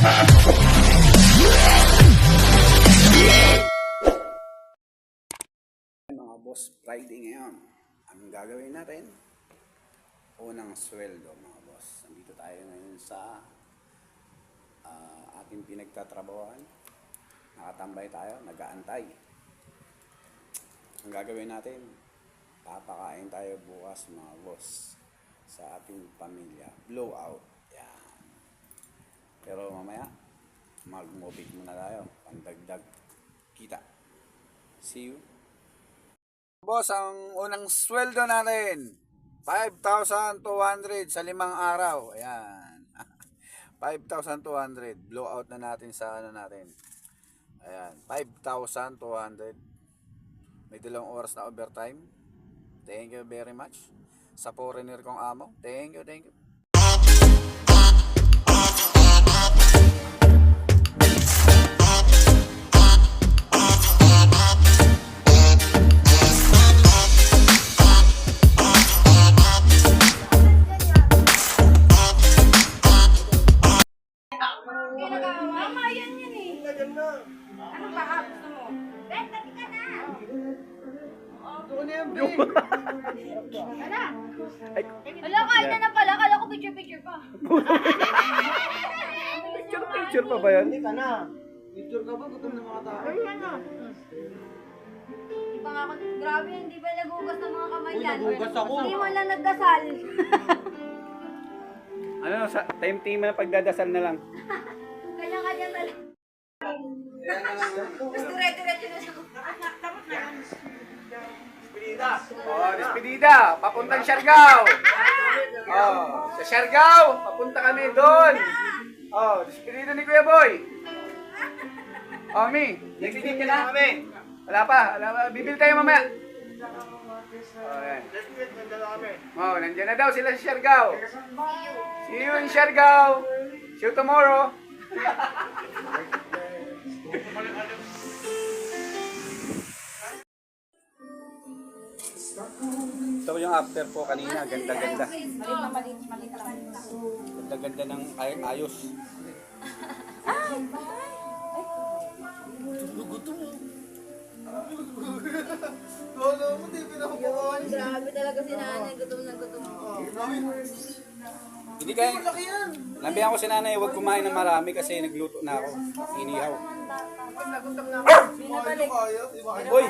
Mga boss, Friday ngayon. Ang gagawin natin, unang sweldo mga boss. Nandito tayo ngayon sa uh, ating pinagtatrabahoan. Nakatambay tayo, nagaantay. Ang gagawin natin, papakain tayo bukas mga boss sa ating pamilya. Blowout. Pero mamaya, mag-mobit muna tayo. Pandagdag kita. See you. Boss, ang unang sweldo natin, 5,200 sa limang araw. Ayan. 5,200. Blowout na natin sa ano natin. Ayan. 5,200. May dalawang oras na overtime. Thank you very much. Sa foreigner kong amo. Thank you, thank you. Yan eh. Ano ba? ah, Gusto mo? Ben, tabi ka na. Ala. Ala, kain na na pala. Kala ko picture-picture pa. Picture, picture pa ba yan? Hindi ka na. Picture ka ba? Gutom ng mga tao. Di ba nga ako, grabe, hindi ba nagugas ng mga kamay Uy, yan? nagugas ako. Hindi mo lang nagdasal. Ano, sa time team na pagdadasal na lang. Kanya-kanya talaga. Tapos dire-diretso na siya. Oh, despedida, papuntang Siargao. Oh, sa Siargao, papunta kami doon. Oh, despedida ni Kuya Boy. Oh, Mi, nagtitig ka na? Wala pa, wala pa. Bibil tayo mamaya. Oh, yan. Oh, nandiyan na daw sila sa Siargao. See you in Siargao. See you tomorrow. Ito yung after po kanina, ganda-ganda. Ganda-ganda ng ay- ayos. Lolo mo, di pinakukuhaan. Grabe talaga si nanay. Gutom na gutom. Hindi kaya, nabihan ko si nanay, huwag kumain ng marami kasi nagluto na ako. Inihaw. Uy!